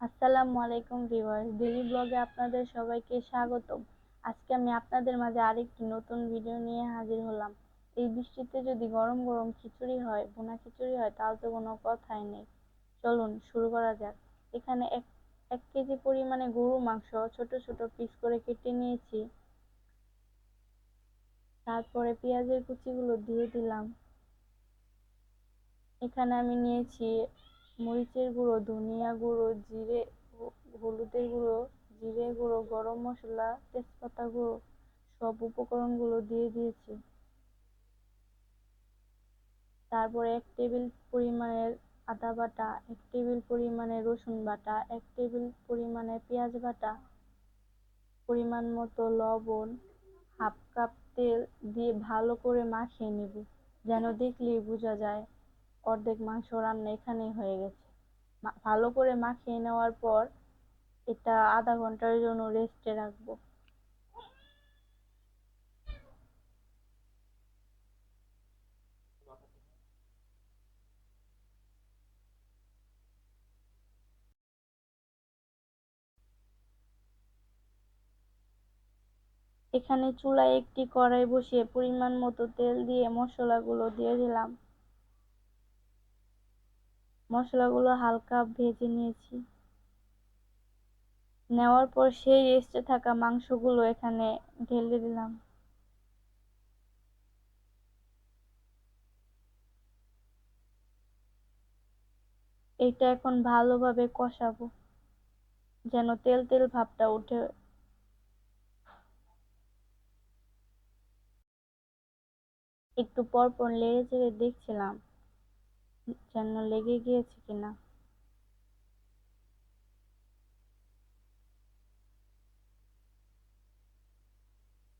আসসালামু আলাইকুম viewers, daily ব্লগে আপনাদের সবাইকে স্বাগতম। আজকে আমি আপনাদের মাঝে আরেকটি নতুন ভিডিও নিয়ে হাজির হলাম। এই বৃষ্টিতে যদি গরম গরম খিচুড়ি হয়, ভুনা খিচুড়ি হয়, তাহলে তো কোনো কথাই নেই। চলুন, শুরু করা যাক। এখানে এক এক কেজি পরিমাণে গরু মাংস ছোট ছোট পিস করে কেটে নিয়েছি। তারপরে পেঁয়াজের কুচিগুলো দিয়ে দিলাম। এখানে আমি নিয়েছি মরিচের গুঁড়ো, ধনিয়া গুঁড়ো, জিরে হলুদের গুঁড়ো, জিরে গুঁড়ো, গরম মশলা, তেজপাতা গুঁড়ো, সব উপকরণগুলো দিয়ে দিয়েছি। তারপরে এক টেবিল পরিমাণের আদা বাটা, এক টেবিল পরিমাণে রসুন বাটা, এক টেবিল পরিমাণে পেঁয়াজ বাটা, পরিমাণ মতো লবণ, হাফ কাপ তেল দিয়ে ভালো করে মাখিয়ে নেব, যেন দেখলেই বোঝা যায়। অর্ধেক মাংস রান্না এখানেই হয়ে গেছে। ভালো করে মাখিয়ে নেওয়ার পর এটা আধা ঘণ্টার জন্য রেস্টে রাখব। এখানে চুলায় একটি কড়াই বসিয়ে পরিমাণ মতো তেল দিয়ে মশলাগুলো দিয়ে দিলাম। মশলাগুলো হালকা ভেজে নিয়েছি। নেওয়ার পর সেই রেস্টে থাকা মাংসগুলো এখানে ঢেলে দিলাম। এটা এখন ভালোভাবে কষাবো, যেন তেল তেল ভাবটা উঠে একটু পর পর লেড়ে চেড়ে দেখছিলাম। যেন লেগে গিয়েছে কিনা।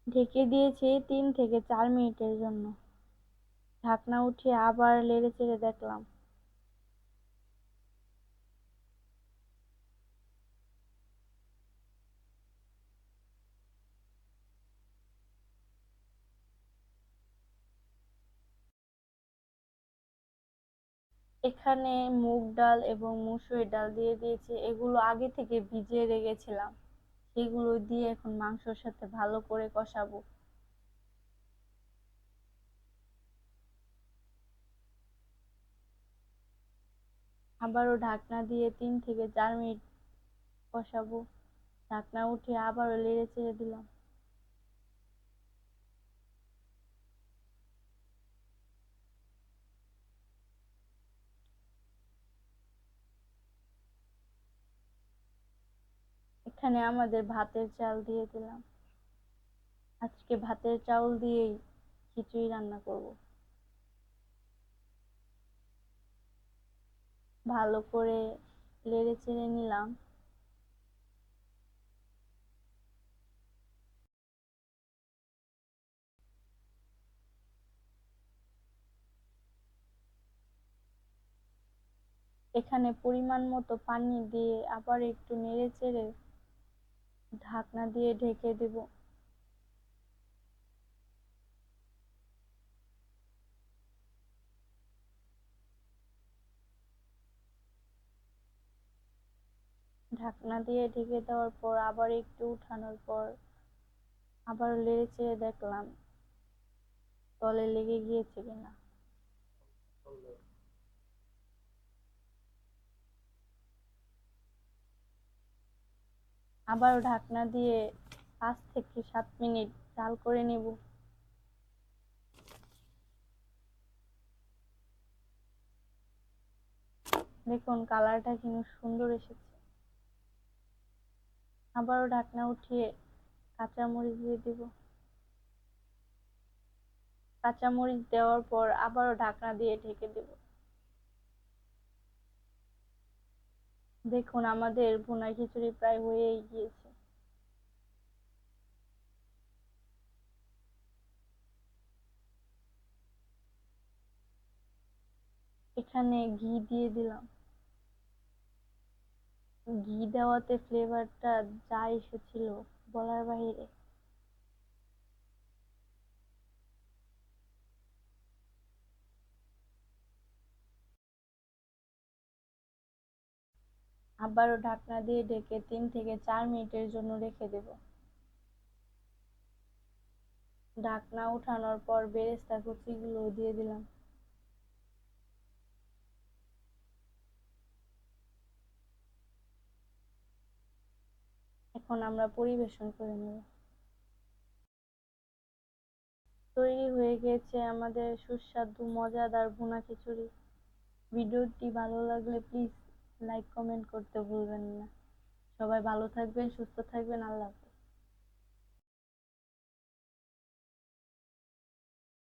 ঢেকে দিয়েছে তিন থেকে চার মিনিটের জন্য। ঢাকনা উঠিয়ে আবার লেড়ে চেড়ে দেখলাম। এখানে মুগ ডাল এবং মুসুরি ডাল দিয়ে দিয়েছি। এগুলো আগে থেকে ভিজিয়ে রেখেছিলাম। সেগুলো দিয়ে এখন মাংসর সাথে ভালো করে কষাবো। আবারও ঢাকনা দিয়ে তিন থেকে চার মিনিট কষাবো। ঢাকনা উঠে আবারও লেড়ে চেড়ে দিলাম। এখানে আমাদের ভাতের চাল দিয়ে দিলাম। আজকে ভাতের চাউল দিয়েই খিচুড়ি রান্না করব। ভালো করে লেড়ে চেড়ে নিলাম। এখানে পরিমাণ মতো পানি দিয়ে আবার একটু নেড়ে চেড়ে ঢাকনা দিয়ে ঢেকে দেব। ঢাকনা দিয়ে ঢেকে দেওয়ার পর আবার একটু উঠানোর পর আবার লেড়ে চেড়ে দেখলাম, তলে লেগে গিয়েছে কিনা। আবারও ঢাকনা দিয়ে পাঁচ থেকে সাত মিনিট জাল করে নেব। দেখুন, কালারটা কিন্তু সুন্দর এসেছে। আবারও ঢাকনা উঠিয়ে কাঁচামরিচ দিয়ে দিব। কাঁচামরিচ দেওয়ার পর আবারও ঢাকনা দিয়ে ঢেকে দেব। দেখুন, আমাদের ভুনা খিচুড়ি প্রায় হয়েই গিয়েছে। এখানে ঘি দিয়ে দিলাম। ঘি দেওয়াতে ফ্লেভারটা যা এসেছিল বলার বাহিরে আবারও ঢাকনা দিয়ে ঢেকে তিন থেকে চার মিনিটের জন্য রেখে দেব। ঢাকনা উঠানোর পর বেরেস্তা কুচিগুলো দিয়ে দিলাম। এখন আমরা পরিবেশন করে নেব। তৈরি হয়ে গেছে আমাদের সুস্বাদু, মজাদার ভুনা খিচুড়ি। ভিডিওটি ভালো লাগলে প্লিজ লাইক কমেন্ট করতে ভুলবেন না সবাই ভালো থাকবেন সুস্থ থাকবেন আল্লাহ হাফেজ।